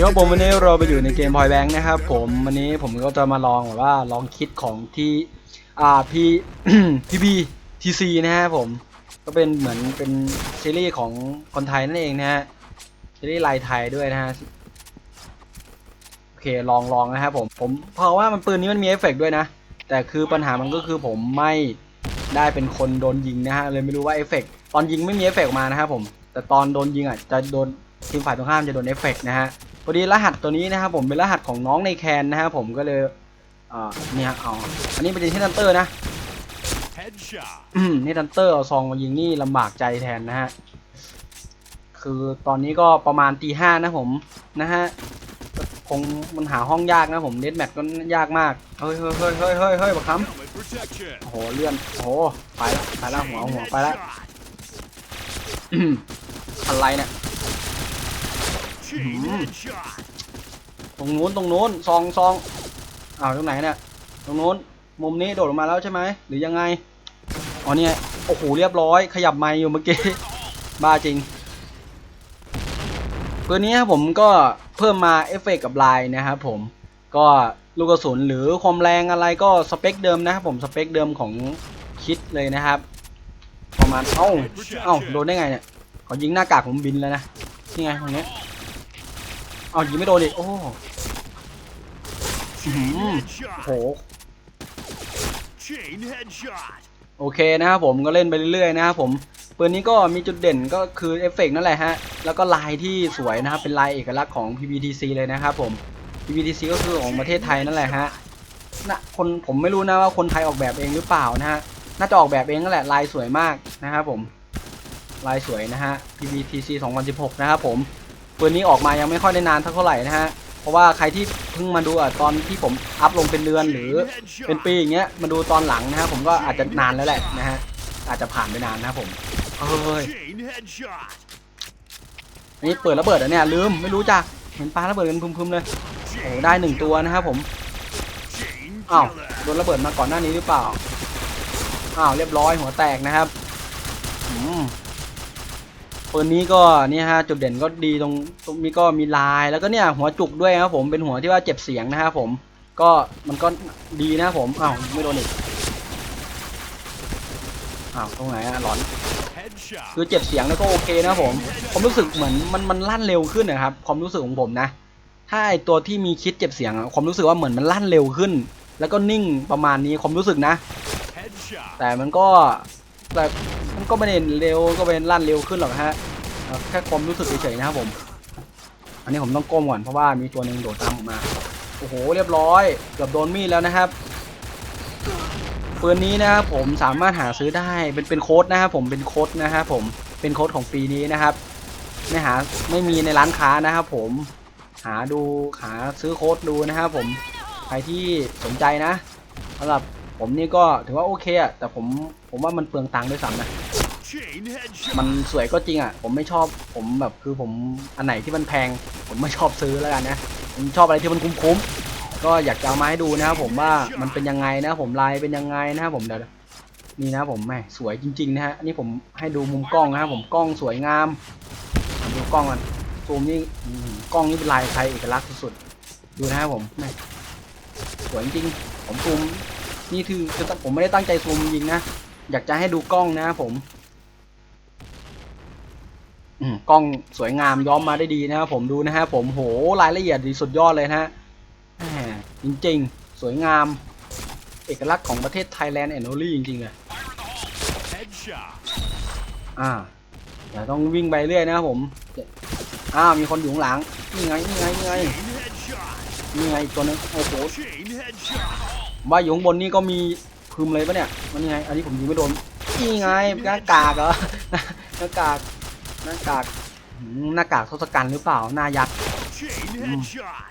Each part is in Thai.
ดีครับผมวันนี้เราไปอยู่ในเกมพอยแบงค์นะครับผมวันนี้ผมก็จะมาลองแบบว่าลองคิดของที่อ่าพีพีบีทีซีนะฮะผมก็เป็นเหมือนเป็นซีรีส์ของคนไทยนั่นเองนะฮะซีรีส์ลายไทยด้วยนะฮะโอเคลองลองนะครับผมผมเพราะว่ามันปืนนี้มันมีเอฟเฟกต์ด้วยนะ แต่คือปัญหามันก็คือผมไม่ได้เป็นคนโดนยิงนะฮะเลยไม่รู้ว่าเอฟเฟกต์ตอนยิงไม่มีเอฟเฟกต์ออกมานะครับผมแต่ตอนโดนยิงอะจะโดนทีมฝ่ายตรงข้ามจะโดนเอฟเฟกต์นะฮะ พอดีรหัสตัวนี้นะครับผมเป็นรหัสของน้องในแคนนะครับผมก็เลยอ่าเนี่ยเอาอันนี้เป็นที่ดันเตอร์นะ Headshot. อืมนี่ดันเตอร์เอาซองมายิงนี่ลำบากใจแทนนะฮะ คือตอนนี้ก็ประมาณตีห้านะผมนะฮะก็คงมันหาห้องยากนะผมเน็ตแมทก็ยากมาก เฮ้ยเฮ้ยเฮ้ยเฮ้ยเฮ้ยเฮ้ยบักค Helmet protection. ำโอ้โหเลื่อน โอ้โหไปละไปละหัวหัวไปละ Shot. อืมอะไรเนี่ย Chain Mhm. headshot. ตรงนู้นตรงนู้นซองซองอ้าวตรงไหนเนี่ยตรงนู้นมุมนี้โดดลงมาแล้วใช่ไหมหรือยังไงอ๋อเนี่ยโอ้โหเรียบร้อย ขยับไมค์อยู่เมื่อกี้บ้าจริงปืนนี้ครับผมก็เพิ่มมาเอฟเฟกต์กับลายนะครับผมก็ลูกกระสุนหรือความแรงอะไรก็สเปคเดิมนะครับผมสเปคเดิมของคิดเลยนะครับ ประมาณเอ้าเอ้าโดนได้ไงเนี่ยขายิงหน้ากากผมบินแล้วนะนี่ไงตรงนี้ เอายิงไม่โดนอีกโอ้โห Chain headshot. โอเคนะครับผมก็เล่นไปเรื่อยๆนะครับผมปืนนี้ก็มีจุดเด่นก็คือเอฟเฟกต์นั่นแหละฮะ แล้วก็ลายที่สวยนะครับ เป็นลายเอกลักษณ์ของ PBTC เลยนะครับผม PBTC ก็คือของประเทศไทยนั่นแหละฮะนะคนผมไม่รู้นะว่าคนไทยออกแบบเองหรือเปล่านะฮะ น่าจะออกแบบเองนั่นแหละ ลายสวยมากนะครับผม ลายสวยนะฮะ PBTC 2016 นะครับผม ปืนนี้ออกมายังไม่ค่อยได้นานเท่าไหร่นะฮะ เพราะว่าใครที่เพิ่งมาดูอะตอนที่ผมอัพลงเป็นเดือนหรือเป็นปีอย่างเงี้ยมาดูตอนหลังนะครับผมก็อาจจะนานแล้วแหละนะฮะอาจจะผ่านไปนานนะผมเฮ้ยนนี้เปิดระเบิดอะเนี่ยลืมไม่รู้จักเห็นปลาระเบิดกันพึมๆเลยโอ้ได้หนึ่งตัวนะครับผมอ้าวโดนระเบิดมาก่อนหน้านี้หรือเปล่าอ้าวเรียบร้อยหัวแตกนะครับ ปืนนี้ก็เนี่ยฮะจุดเด่นก็ดีตรงตรงนี้ก็มีลายแล้วก็เนี่ยหัวจุกด้วยครับผมเป็นหัวที่ว่าเจ็บเสียงนะครับผมก็มันก็ดีนะผมอ้าวไม่โดนอีกอ้าวตรงไหนอะหลอนคือเจ็บเสียงแล้วก็โอเคนะผมผมรู้สึกเหมือนมันมันลั่นเร็วขึ้นนะครับความรู้สึกของผมนะ ถ้าไอตัวที่มีคิดเจ็บเสียงอะความรู้สึกว่าเหมือนมันลั่นเร็วขึ้น แล้วก็นิ่งประมาณนี้ความรู้สึกนะ แต่มันก็แต่ ก็ไม่ได้เร็วก็เป็นลั่นเร็วขึ้นหรอกฮะแค่ความรู้สึกเฉยๆนะครับผม อันนี้ผมต้องก้มก่อนเพราะว่ามีตัวหนึ่งโดดตามผมมา โอ้โหเรียบร้อย เกือบโดนมีดแล้วนะครับปืนนี้นะครับผมสามารถหาซื้อได้เป็นเป็นโค้ดนะครับผมเป็นโค้ดนะครับผมเป็นโค้ดของปีนี้นะครับ ไม่หาไม่มีในร้านค้านะครับผมหาดูหาซื้อโค้ดดูนะครับผมใครที่สนใจนะสำหรับผมนี่ก็ถือว่าโอเคอะแต่ผมผมว่ามันเปลืองตังค์ด้วยซ้ำนะ มันสวยก็จริงอะ ผมไม่ชอบผมแบบคือผมอันไหนที่มันแพง ผมไม่ชอบซื้อแล้วกันนะผมชอบอะไรที่มันคุ้มๆก็อยากจะเอามาให้ดูนะครับผมว่ามันเป็นยังไงนะผมลายเป็นยังไงนะครับผมเดี๋ยวนี่นะผมแหมสวยจริงๆนะฮะนนี้ผมให้ดูมุมกล้องนะครับผมกล้องสวยงามดูกล้องกันซูมนี่กล้องนี่เป็นลายไทยเอกลักษณ์สุดๆดูนะครับผมแหมสวยจริงๆผมซูมนี่คือผมไม่ได้ตั้งใจซูมจริงนะ อยากจะให้ดูกล้องนะครับผม กล้องสวยงามย้อมมาได้ดีนะครับผมดูนะฮะผมโหรายละเอียดดีสุดยอดเลยนะฮะจริงๆ สวยงาม เอกลักษณ์ของประเทศไทยแลนด์แอนโอลี่จริงๆเลยอ่าเดี๋ยวต้องวิ่งไปเรื่อยนะครับผมอ้าวมีคนอยู่ข้างหลังนี่ไงนี่ไงนี่ไงนี่ไงอีกตัวนึงโอ้โห Chain headshot. ว่าอยู่ข้างบนนี่ก็มีพึมเลยปะเนี่ยมันยังไงอันนี้ผมยิงไม่โดนนี่ไงหน้ากากเหรอหน้ากาก หน้ากากหน้ากากทศกัณฐ์หรือเปล่าหน้ายักษ์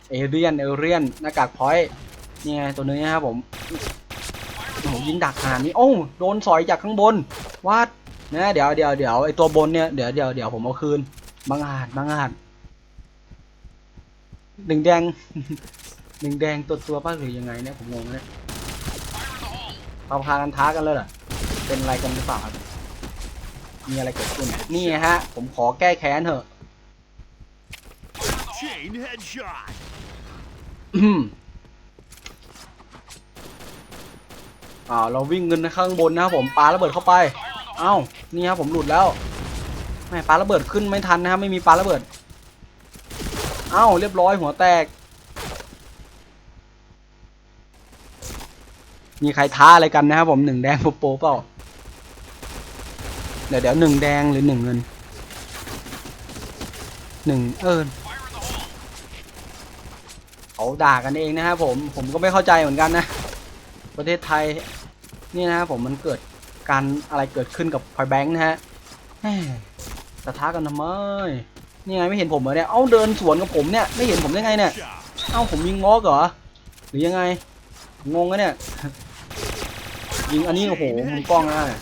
เอเรียนเอเรียนหน้ากากพอยนี่ไงตัวนี้นะครับผมยิงดักขนาดนี้โอ้โดนสอยจากข้างบนวัดนะเดี๋ยวเดี๋ยวเดี๋ยวไอตัวบนเนี่ยเดี๋ยวเดี๋ยวเดี๋ยวผมเอาคืนบางอาจบางอาจหนึ่งแดงหนึ่งแดงตัวตัวป้าหรือยังไงเนี่ยผมงงเนี่ยพาพากันท้ากันเลยเหรอเป็นอะไรกันหรือเปล่าครับ มีอะไรเกิดขึ้น นี่ฮะ ผมขอแก้แค้นเถอะ Chain headshot. อืมอ่าเราวิ่งเงินข้างบนนะครับผมปาระเบิดเข้าไป เอ้า นี่ครับผมหลุดแล้วแม่ปาระเบิดขึ้นไม่ทันนะครับไม่มีปาระเบิด เอ้า เรียบร้อยหัวแตก มีใครท้าอะไรกันนะครับผมหนึ่งแดงโปโปเปล่า เดี๋ยวเดี๋ยวหนึ่งแดงหรือหนึ่งเงินหนึ่งเออเขาด่ากันเองนะครับผมผมก็ไม่เข้าใจเหมือนกันนะ ประเทศไทยนี่นะครับผมมันเกิดการอะไรเกิดขึ้นกับพอยแบงค์นะฮะสะท้ากันทำไมนี่ไงไม่เห็นผมเหรอเนี่ย เอ้าเดินสวนกับผมเนี่ยไม่เห็นผมได้ไงเนี่ย เอ้าผมยิงงอกเหรอ หรือยังไง งงอะเนี่ย ยิงอันนี้โอ้โหมุมกล้องนะ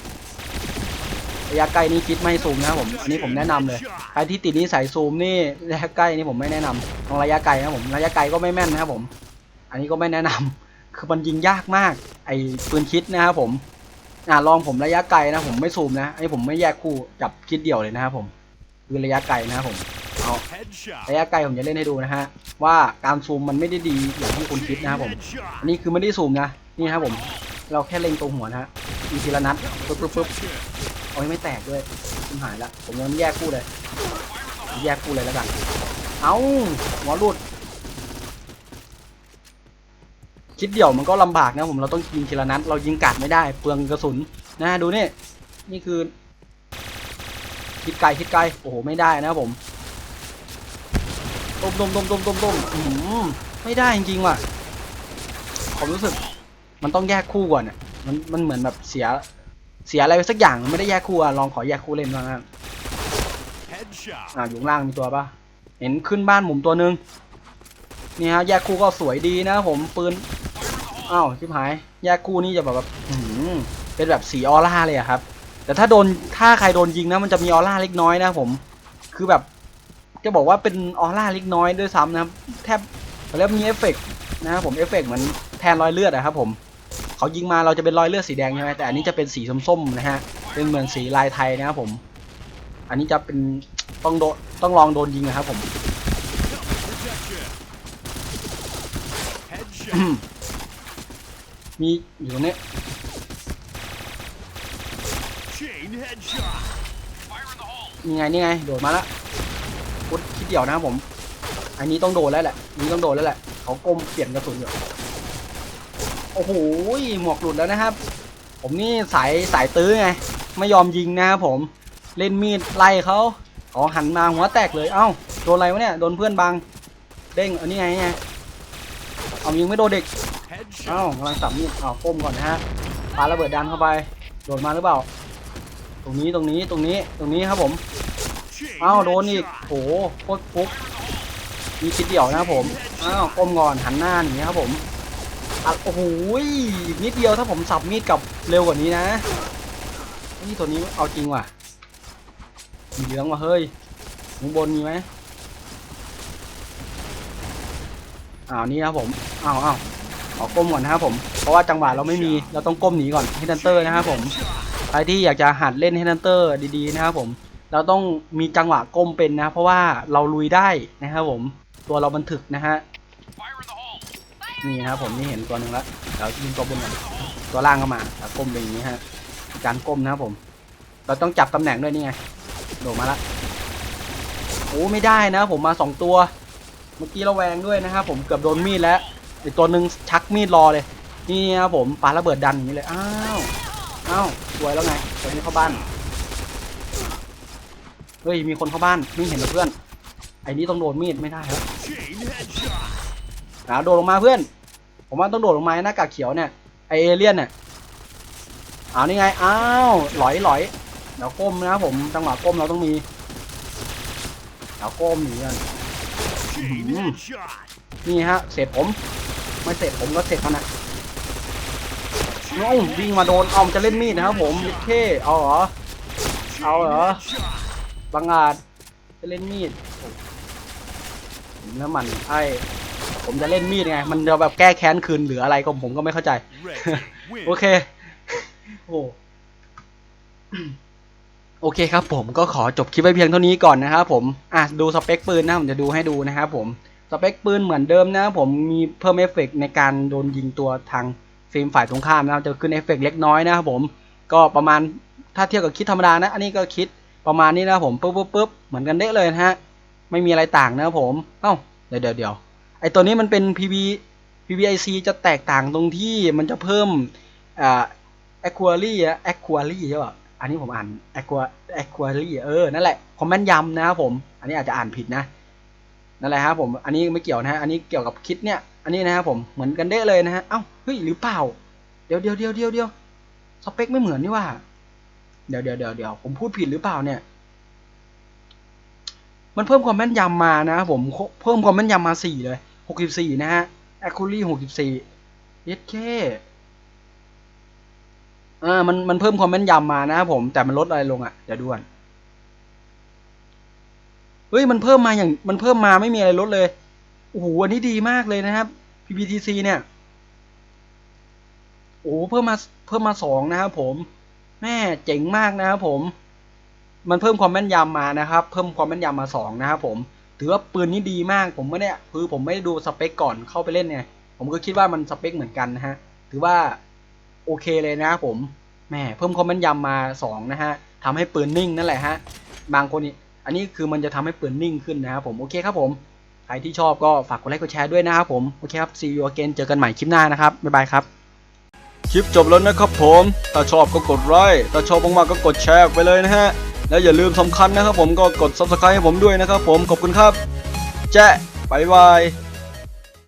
ระยะไกลนี่คิดไม่ซูมนะครับผมอันนี้ผมแนะนำเลยใครที่ติดนิสัยซูมนี่ระยะใกล้นี่ผมไม่แนะนำต้องระยะไกลนะครับผมระยะไกลก็ไม่แม่นนะครับผม อันนี้ก็ไม่แนะนำคือมันยิงยากมาก ไอ้ปืนคิดนะครับผมอ่าลองผมระยะไกลนะผมไม่ซูมนะไอ้ผมไม่แยกคู่จับคิดเดี่ยวเลยนะครับผม คือระยะไกลนะครับผมเอาระยะไกลผมจะเล่นให้ดูนะฮะว่าการซูมมันไม่ได้ดีอย่างที่คุณคิดนะครับผมอันนี้คือไม่ได้ซูมนะนี่ครับผม เราแค่เล็งตรงหัวนะฮะอีทีละนัดปึ๊บปึ๊บปึ๊บ อ้ยไม่แตกด้วยชิมหายละผมยังแยกคู่เลย แยกคู่เลยแล้วกัน เอาหัวหลุด คิดเดี่ยวมันก็ลำบากนะผมเราต้องยิงทีละนัดเรายิงกัดไม่ได้ เปลืองกระสุนนะดูนี่ นี่คือ คิดไกลคิดไกลโอ้โหไม่ได้นะผมต้มต้มต้มต้มต้มต้มอื้อหือไม่ได้จริงว่ะผมรู้สึก มันต้องแยกคู่ก่อนอะมันมันเหมือนแบบเสีย เสียอะไรไปสักอย่างมันไม่ได้แยกคู่อะลองขอแยกคู่เล่นบ้างครับ Headshot. อ่าอยู่ข้างล่างมีตัวปะเห็นขึ้นบ้านหมุมตัวหนึ่งนี่ฮะแยกคู่ก็สวยดีนะผมปืนอ้าวชิบหายแยกคู่นี่จะแบบแบบอื้อหือเป็นแบบสีออร่าเลยอะครับ แต่ถ้าโดนถ้าใครโดนยิงนะมันจะมีออร่าเล็กน้อยนะผมคือแบบจะบอกว่าเป็นออร่าเล็กน้อยด้วยซ้ำนะครับแทบแล้วมีเอฟเฟกต์นะครับผมเอฟเฟกต์เหมือนแทนรอยเลือดอะครับผม เขายิงมาเราจะเป็นรอยเลือดสีแดงใช่ไหมแต่อันนี้จะเป็นสีส้มๆนะฮะเป็นเหมือนสีลายไทยนะครับผม อันนี้จะเป็นต้องโดนต้องลองโดนยิงนะครับผมมีอยู่ตรงนี้นี่ไงนี่ไงโดดมาละพุดคิดเดี่ยวนะครับผม อันนี้ต้องโดนแล้วแหละนี้ต้องโดนแล้วแหละเขาก้มเปลี่ยนกระสุนอยู่ โอ้โหหมวกหลุดแล้วนะครับ ผมนี่สายสายตื้อไง ไม่ยอมยิงนะครับผม เล่นมีดไล่เขาเขาหันมาหัวแตกเลย เอ้า โดนอะไรวะเนี่ย โดนเพื่อนบัง เด้ง อันนี้ไงไง เอายิงไม่โดนเด็ก เอ้ากำลังสับมีดเอาก้มก่อนนะฮะปาระเบิดดันเข้าไป โดดมาหรือเปล่า ตรงนี้ตรงนี้ตรงนี้ตรงนี้ครับผม เอ้าโดนอีกโอ้โหโคตรฟุกมีคิดเดี่ยวนะครับผม อ้าวก้มก่อนหันหน้าหนีครับผม อะโอ้โหอีกนิดเดียวถ้าผมสับมีดกลับเร็วกว่านี้นะนี่ตัวนี้เอาจริงว่ะมีเหลืองว่ะเฮ้ยข้างบนมีไหมอ้าวนี่ครับผมอ้าวอ้าวขอก้มก่อนนะครับผม เพราะว่าจังหวะเราไม่มี เราต้องก้มหนีก่อนเฮดันเตอร์นะครับผม ใครที่อยากจะหัดเล่นเฮดันเตอร์ดีๆนะครับผม เราต้องมีจังหวะก้มเป็นนะ เพราะว่าเราลุยได้นะครับผม ตัวเราบันถึกนะฮะ นี่นะครับผมนี่เห็นตัวหนึ่งแล้วเดี๋ยวยิงตัวบนก่อนตัวล่างก็มาแล้วก้มเป็นอย่างนี้ฮะการก้มนะครับผม เราต้องจับตำแหน่งด้วยนี่ไงโดดมาละโอ้ไม่ได้นะผมมาสองตัว เมื่อกี้ระแวงด้วยนะครับผมเกือบโดนมีดแล้วอีกตัวหนึ่งชักมีดรอเลย นี่ครับผมปาระเบิดดันอย่างนี้เลยอ้าวอ้าวสวยแล้วไงตัวนี้เข้าบ้านเฮ้ยมีคนเข้าบ้านไม่เห็นเหรอเพื่อนไอ้นี้ต้องโดนมีดไม่ได้ครับ อ่าโดดลงมาเพื่อน ผมว่าต้องโดดลงมาหน้ากากเขียวเนี่ยไอเอเลี่ยนเนี่ยเอานี่ไงอ้าวหลอยหลอยเดี๋ยวก้มนะครับผมจังหวะก้มเราต้องมีเดี๋ยวก้มหนีกันนี่ฮะเสร็จผมไม่เสร็จผมก็เสร็จเขานะน้องวิ่งมาโดนอมจะเล่นมีดนะครับผมเท่เอาเหรอเอาเหรอ?บังอาจจะเล่นมีดน้ำมันไอ ผมจะเล่นมีดไง มันจะแบบแก้แค้นคืนหรืออะไรก็ผมก็ไม่เข้าใจ Red team win. โอเค โอ้โอเคครับผมก็ขอจบคลิปไว้เพียงเท่านี้ก่อนนะครับผม อะดูสเปคปืนนะผมจะดูให้ดูนะครับผม สเปคปืนเหมือนเดิมนะครับผมมีเพิ่มเอฟเฟกต์ในการโดนยิงตัวทางฟิล์มฝ่ายตรงข้ามนะครับจะขึ้นเอฟเฟกต์เล็กน้อยนะครับผม ก็ประมาณถ้าเทียบกับคิดธรรมดานะ อันนี้ก็คิดประมาณนี้นะครับผมปุ๊บปุ๊บปุ๊บเหมือนกันเด้เลยนะฮะ ไม่มีอะไรต่างนะครับผม เอ้า เดี๋ยวเดี๋ยวเดี๋ยว ไอตัวนี้มันเป็น PB PBIC จะแตกต่างตรงที่มันจะเพิ่มอ่า Aquary อะ Aquary ใช่ป่ะอันนี้ผมอ่าน Aqua Aquary เออ นั่นแหละคอมเมนต์ย้ำนะครับผม อันนี้อาจจะอ่านผิดนะ นั่นแหละครับผม อันนี้ไม่เกี่ยวนะฮะ อันนี้เกี่ยวกับคิดเนี่ย อันนี้นะครับผม เหมือนกันได้เลยนะฮะ เอ้า เฮ้ย หรือเปล่า เดี๋ยวเดี๋ยวเดี๋ยวเดี๋ยวเดี๋ยวสเปคไม่เหมือนนี่ว่า เดี๋ยวเดี๋ยวเดี๋ยวเดี๋ยวผมพูดผิดหรือเปล่าเนี่ยมันเพิ่มความแม่นยำมานะครับผมเพิ่มความแม่นยำมาสี่เลย หกสิบสี่นะฮะ Accuracy หกสิบสี่เคอ่ามันมันเพิ่มความแม่นยำมานะครับผม แต่มันลดอะไรลงอะ เดี๋ยวดูก่อนเฮ้ย มันเพิ่มมาอย่าง มันเพิ่มมาไม่มีอะไรลดเลย โอ้โห อันนี้ดีมากเลยนะครับ PPTC เนี่ย โอ้โหเพิ่มมา เพิ่มมาสองนะครับผม แม่เจ๋งมากนะครับผม มันเพิ่มความแม่นยำมานะครับ เพิ่มความแม่นยำมาสองนะครับผม ถือว่าปืนนี้ดีมากผมไม่ได้คือผมไม่ได้ดูสเปคก่อนเข้าไปเล่นไงผมก็คิดว่ามันสเปคเหมือนกันนะฮะถือว่าโอเคเลยนะครับผมแหมเพิ่มความแม่นยำมา2นะฮะทำให้ปืนนิ่งนั่นแหละฮะบางคนนี่อันนี้คือมันจะทำให้ปืนนิ่งขึ้นนะครับผมโอเคครับผมใครที่ชอบก็ฝากกดไลค์กดแชร์ด้วยนะครับผมโอเคครับ see you again เจอกันใหม่คลิปหน้านะครับบ๊ายบายครับคลิปจบแล้วนะครับผม ถ้าชอบก็กดไลค์ ถ้าชอบมากๆก็กดแชร์ไปเลยนะฮะ แล้วอย่าลืมสำคัญนะครับผมก็กด subscribe ให้ผมด้วยนะครับผมขอบคุณครับ แจ๊ะบายบาย